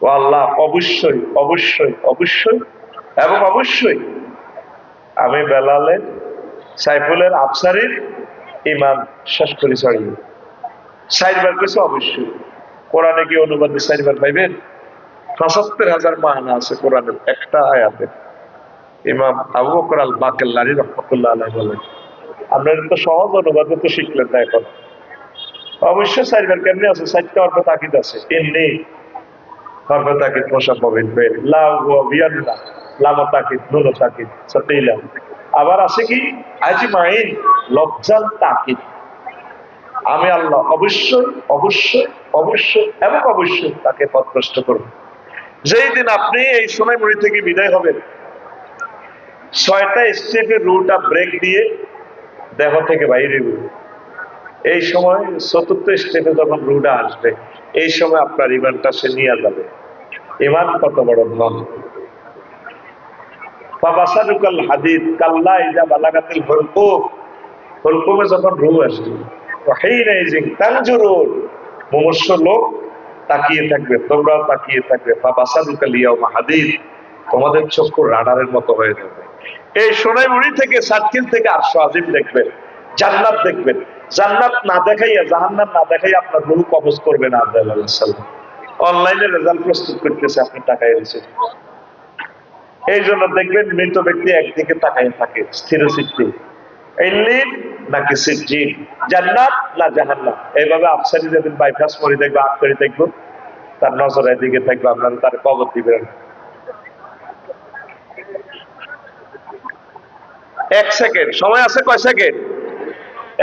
ও আল্লাহ, অবশ্যই অবশ্যই অবশ্যই এবং অবশ্যই আমি বেলালের, সাইফুলের, আফসারির ইমান শেষ করি ছাড়িয়ে চারবার কেছে অবশ্যই। কোরআনে কি অনুবাদে চারবার পাইবেন? পঁচাত্তর হাজার মাহানা আছে কোরআনের একটা আয়াতে। ইমাম আবু বকর আল বাকেল্লারি রহমতুল্লাহ আলাই বলেন। আপনারা তো সহজ অনুবাদে তো শিখলেন না এখন। অবশ্যই চারবার কেমনি আছে? চারটা অর্থ তাকিদ আছে। এমনি অর্থ তাকিদ মশা পাবেন লাউ বিয়ান্না লামো তাকিদ আবার আছে কি? আজি মাইন লজ্জাল তাকিদ। আমি আল্লাহ অবশ্যই অবশ্যই অবশ্যই এবং অবশ্যই তাকে পথভ্রষ্ট করব। যেই দিন আপনি এই সোনাইমুড়ি থেকে বিদায় হবেন, ছয়টা স্টেপের রুটা ব্রেক দিয়ে দেহ থেকে বাইরে। এই সময় চতুর্থ স্টেপে যখন রুটা আসবে, এই সময় আপনার ইমানটা সে নিয়ে যাবে। ইমান কত বড় ধন? হাদিদ বালাগাতিল হলকুম। যখন তোমাদের চক্ষু রাডারের মতো হয়ে যাবে। এই সোনাইমুড়ি থেকে সাতকিল থেকে আটশো আজিম দেখবেন, জান্নাত দেখবেন। জান্নাত না দেখাইয়া জাহান্নাত না দেখাইয়া আপনার রুহ কবজ করবে না আব্দুল্লাহ অনলাইনে রেজাল্ট প্রস্তুত করতেছে, আপনি টাকা এনেছেন এই জন্য দেখবেন মৃত ব্যক্তি একদিকে তাকাই থাকে, স্থির দেখব তার এদিকে থাকবে তার দিবেন। এক সেকেন্ড সময় আছে কয় সেকেন্ড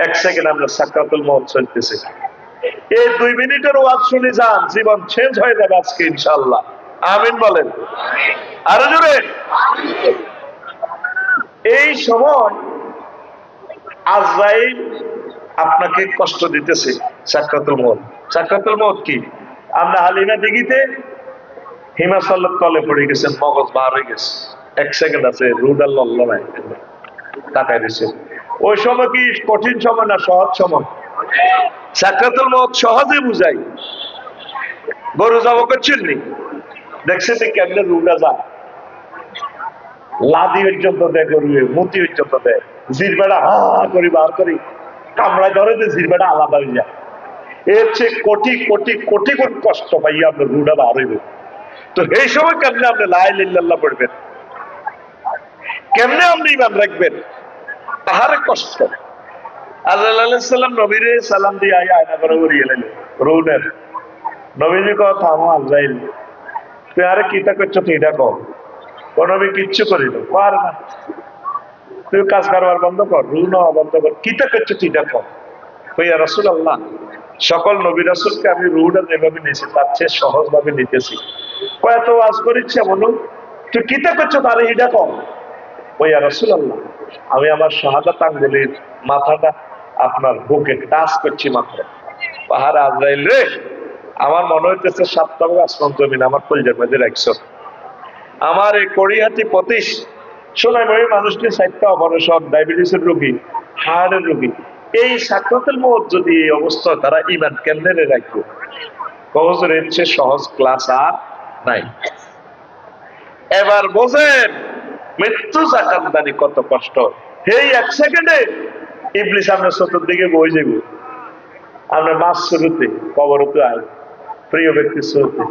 এক সেকেন্ড আমরা সাক্ষাতুল মহল চলতেছে। এই দুই মিনিটের ওয়াজ শুনে যান, জীবন চেঞ্জ হয়ে যাবে আজকে ইনশাল্লাহ আমিন বলেন। আরও জোরে। এই সময় আজরাইল আপনাকে কষ্ট দিতেছে সাক্ষাতুল মত। সাক্ষাতুল মত কি? আমরা হালিমা দিঘিতে তলে পড়ে গেছেন মগজ বার হয়ে গেছে। এক সেকেন্ড আছে লল্ল নাই তাকাই দিছে ওই সময় কি কঠিন সময় না সহজ সময়? সাক্ষাতুল মত সহজে বুঝাই। গরু জব করছেন নি? দেখছেন নি কেমনে রুডা যায়? লাদি পর্যন্ত দেয় গরুয়ে মতি পর্যন্ত দেয়। জিরবেড়া হা করি বার করি। কামড়ায় ধরে যে জিরবেড়া আলাদা হয়ে যায়। এর চেয়ে কোটি কোটি কোটি কোটি কষ্ট পাইয়া আপনার রুডা বার হইবে। তো এই সময় কেমনে আপনি লাই লিল্লাল্লাহ পড়বেন? কেমনে আপনি ইমান রাখবেন? তাহারে কষ্ট। আল্লাহ নবীরে সালাম দিয়ে আয় আয়না রুনের। তুই আরে করছ তুই নবী কিচ্ছু করিল পার না। তুই কাজ কারবার বন্ধ কর রু নেওয়া বন্ধ কর। করছ তুই রসুল আল্লাহ সকল নবী রসুলকে আমি রুটা যেভাবে নিয়েছি, তার চেয়ে সহজ ভাবে নিতেছি কত আজ করিচ্ছে মনু তুই কিতা করছ তার এটা কম ওইয়া রসুল আল্লাহ আমি আমার শাহাদাত আঙ্গুলির মাথাটা আপনার বুকে টাচ করছি মাত্র। পাহাড় আজরাইল রে, আমার মনে হইতেছে সপ্তাহ আসমান জমিন, আমার কলজার মধ্যে রাখছো। আমার এই কড়িহাটি পতিশ শোনাই মানুষটি অপারেশন, ডায়াবেটিসের রোগী রোগী। এই সাক্ষাতের মত যদি এই অবস্থা, তারা ইমান কেন্দ্রে রাখবে। কবজের এর চেয়ে সহজ ক্লাস আর নাই। এবার বোঝেন, মৃত্যু জাকাতদানি কত কষ্ট। এই এক সেকেন্ডে ইবলিস আমরা চতুর্দিকে বই যাব আমরা মাছ শুরুতে কবরতে আয়। প্রিয় ব্যক্তি শুরুতে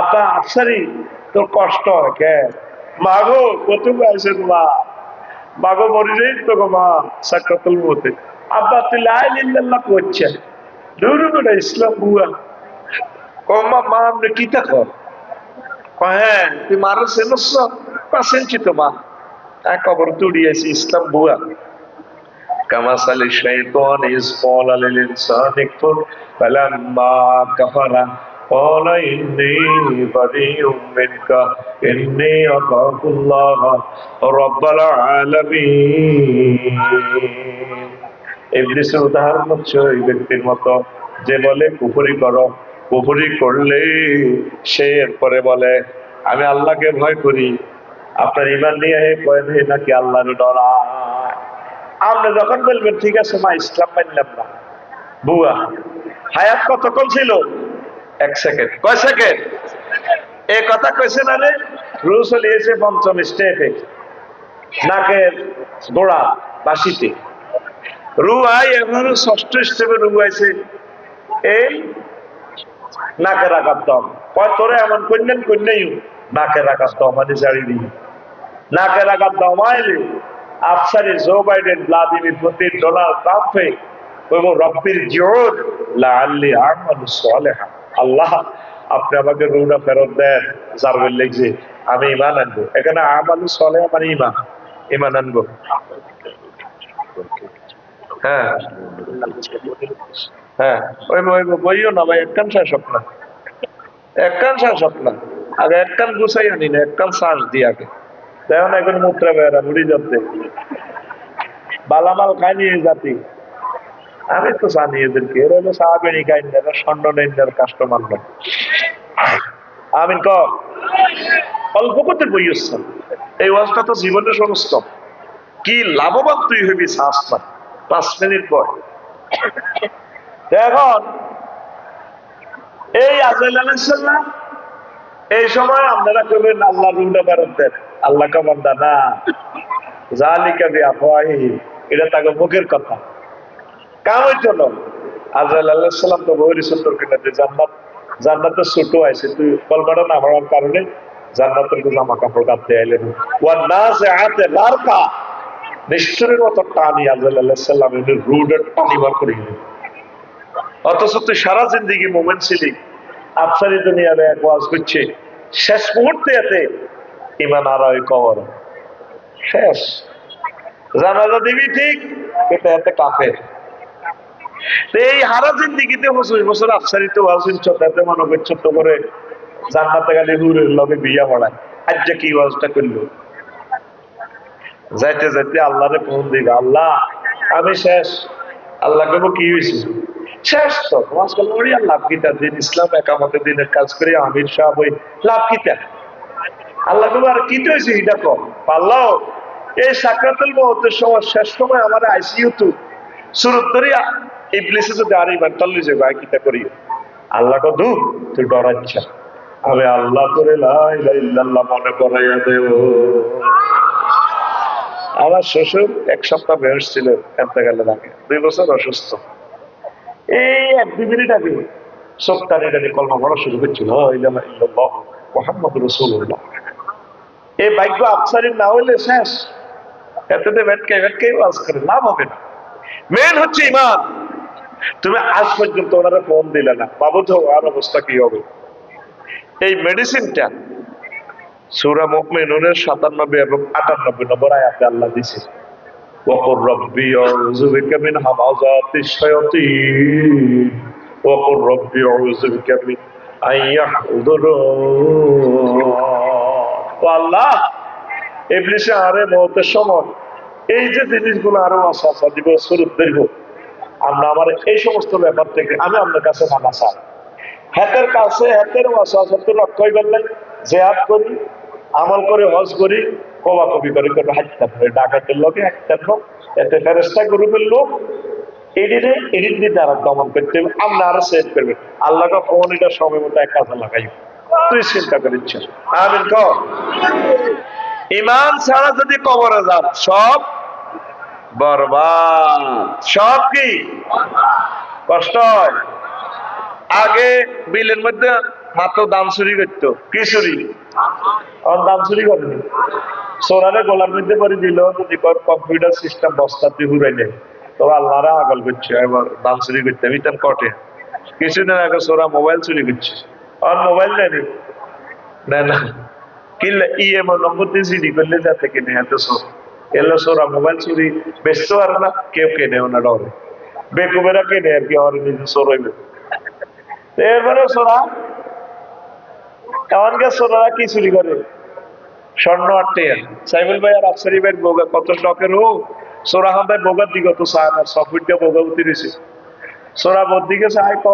আপা আফসারি তোর কষ্ট কে? মাগো প্রথম আসেন মা মাগো মরি যাই তো মা সাক্ষাতুল মতে আব্বা তুই লাই লিল্লাল্লাহ করছে দূর করে ইসলাম বুয়া। কমা মা আমরা কর কয়, হ্যাঁ তুই মারা সেনস পাশেনছি তো মা। কবর তুড়িয়েছি ইসলাম বুয়া। كمثل الشيطان إذ قال للإنسان اكفر فلما كفر قال إني بريء منك إني أخاف الله رب العالمين ইবলিসের উদাহরণ হচ্ছে ওই ব্যক্তির মতো যে বলে কুফরি করো কুফরি করলে সে এরপরে বলে আমি আল্লাহকে ভয় করি আপনার ইমান নিয়ে ভয় নেই নাকি আল্লাহর ডরা আপনি যখন বলবেন ঠিক আছে মা ইসলাম মানলাম না। বুয়া হায়াত কতক্ষণ ছিল? এক সেকেন্ড। কয় সেকেন্ড? এই কথা কইছে না রে রু চলিয়েছে পঞ্চম স্টেপে নাকের গোড়া বাসিতে রু আই এখন ষষ্ঠ স্টেপে রু আইছে এই নাকের আঘাত দম। কয় তোরে এমন কন্যান কন্যাই নাকের আঘাত দম মানে জারি দিই নাকের আঘাত দমাইলে Afsari Joe Biden Vladimir Putin, Donald ট্রাম্পে কইব রব্বির জোর লাআল্লি আমালু সালেহা। আল্লাহ, আপনি আমাকে রুনা ফেরত দেন। যার বললে যে, আমি ইমান আনব। এখানে আমালু সালেহা মানে ইমান ইমান আনব। হ্যাঁ। হ্যাঁ। ওই বইও না ভাই একখান শেষ হোক না একখান শেষ হোক না আগে একখান গুছাই আনি না একখান শ্বাস দিয়ে আগে। এখন মুত্রা বেড়া যাতে বালামাল আমি তো জানি এদেরকে হলো স্বর্ণ কাস্টমার নয়। ক। অল্প করতে এই ওয়াজটা তো জীবনের সমস্ত। কি লাভবান তুই হবি পাঁচ মিনিট পর। এখন এই আজাইল আলাইসাল্লাম এই সময় আপনারা করবেন আল্লাহ রুটা ফেরত আল্লাহ কামান্দা না। জালিকা বি আফওয়াহি এটা তাকে মুখের কথা। কাম না। আল্লাহ তো বহিরি সুন্দর জান্নাত জান্নাতের ছোট আছে তুই না হওয়ার কারণে জান্নাতের জামা কাপড় কাটতে আইলেন। ওয়ান নাসে আতে লারকা নিষ্ঠুরের মতো টানি আল্লাহ রুডের টানি করে অথচ তুই সারা জিন্দিগি মোমেন্ট ছিলি। আফসারি দুনিয়াতে এক ওয়াজ করছে। শেষ মুহূর্তে এতে ইমান আর ওই কবর। শেষ। জানাজা দিবি ঠিক, কিন্তু এতে কাফের। এই হারা জিন্দিগিতে পঁচিশ বছর আফসারিত ওয়াজ শুনছো তাতে মনে করছ তো করে জান্নাতে গেলে হুরের লগে বিয়া পড়ায়। আজ যে কি ওয়াজটা করল? যাইতে যাইতে আল্লাহরে ফোন দিল আল্লাহ, আমি শেষ। আল্লাহ কেবো কি হয়েছে শেষ তো আজকাল ওরি আর লাভ কিতা দিন ইসলাম একামতে দিনের কাজ করে আমির সাহেব ওই লাভ কিতা আল্লাহ আর কি হয়েছে এটা কম পাল্লাও এই সাকরাতুল মহতের সময় শেষ সময় আমার আইসিইউ তো। সুরত ধরিয়া ইবলিসে যদি আর এবার তল্লি যাব আর কিতা করি আল্লাহ কত তুই ডরাচ্ছা আমি আল্লাহ করে লাই ইল্লাল্লাহ মনে করাইয়া দেব আমার শ্বশুর এক সপ্তাহ বয়স ছিল এন্তেকালের আগে দুই বছর অসুস্থ। এই এক দুই মিনিট আগে টানি টানি কলমা পড়া শুরু করছিল। মোহাম্মদ রসুল্লাহ এই ভাগ্য আফসারির না হইলে শেষ। ওয়াজ করে, লাভ হবে না। মেন হচ্ছে ইমান তুমি আজ পর্যন্ত ওনারা ফোন দিলে না। বাবু তো আর অবস্থা কি হবে? এই মেডিসিনটা সুরা মুমিনুনের সাতানব্বই এবং আটানব্বই নম্বর আয়াতে আল্লাহ দিছে। وقل ربي أعوذ بك من همزات الشياطين وقل ربي أعوذ بك من أن يحضرون আল্লাহ ইবলিসে আরে মতের সময় এই যে জিনিসগুলো আরো আসা আসা দিব স্বরূপ দেখব আমরা আমার এই সমস্ত ব্যাপার থেকে আমি আপনার কাছে মানা চাই হাতের কাছে হাতের ওয়াসাসত্ব রক্ষই করলেন জেহাদ করি আমল করে হজ করি কবা কবি করে ডাকাতের লোকে এতে ফেরেস্তা গ্রুপের লোক এডিটে এডিট দিয়ে তারা দমন করতে আমরা আরও সেভ করবে। আল্লাহকে ফোন এটা সময় মতো এক লাগাই তুই চিন্তা ইমান ছাড়া যদি কবরে যান, সব বরবাদ। সব কি? কষ্ট আগে বিলের মধ্যে মাত্র দাম চুরি করতো। কি চুরি? আমার দাম চুরি করেনি। সোনারে গোলার মধ্যে করে দিল, যদি কম্পিউটার সিস্টেম বস্তাতে ঘুরে নেই তো আল্লাহরা আগল করছে, এবার দাম চুরি করতে। রিটার্ন কটে কিছুদিন আগে সোরা মোবাইল চুরি করছে। আর মোবাইল নেয়নি না? না। কিনলে ইএমআই নম্বর দিয়ে সিডি করলে যা থেকে নেই এত সব। এলো সোরা মোবাইল চুরি। বেচতে পারে না, কেউ কেনে না ডরে। বেকুবেরা কেনে আর কি আমার নিজে সরইবে এরপরে সোনা এমনকে সোনারা কি চুরি করে? স্বর্ণ আটটে সাইবুল ভাই আর আফসারি ভাই বোগা, কত শখের হোক। সোরা হাম বোগার দিকে তো চায় না সফট বোগা উতিরেছে সোরা বোর দিকে চাই ক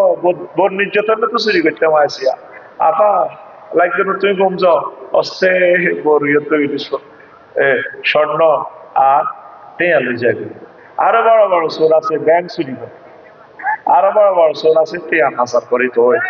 বোর নির্যাতন তো চুরি করতাম আসিয়া। আপা লাগবে না তুমি কম যাও। অস্তে বোর ইয়ে স্বর্ণ আর টেয়ালে যাবে আরও বড় বড় সোর আছে, ব্যাংক চুরি করে। আরও বড় বড় সোর আছে টেয়া হাসার তো হয়।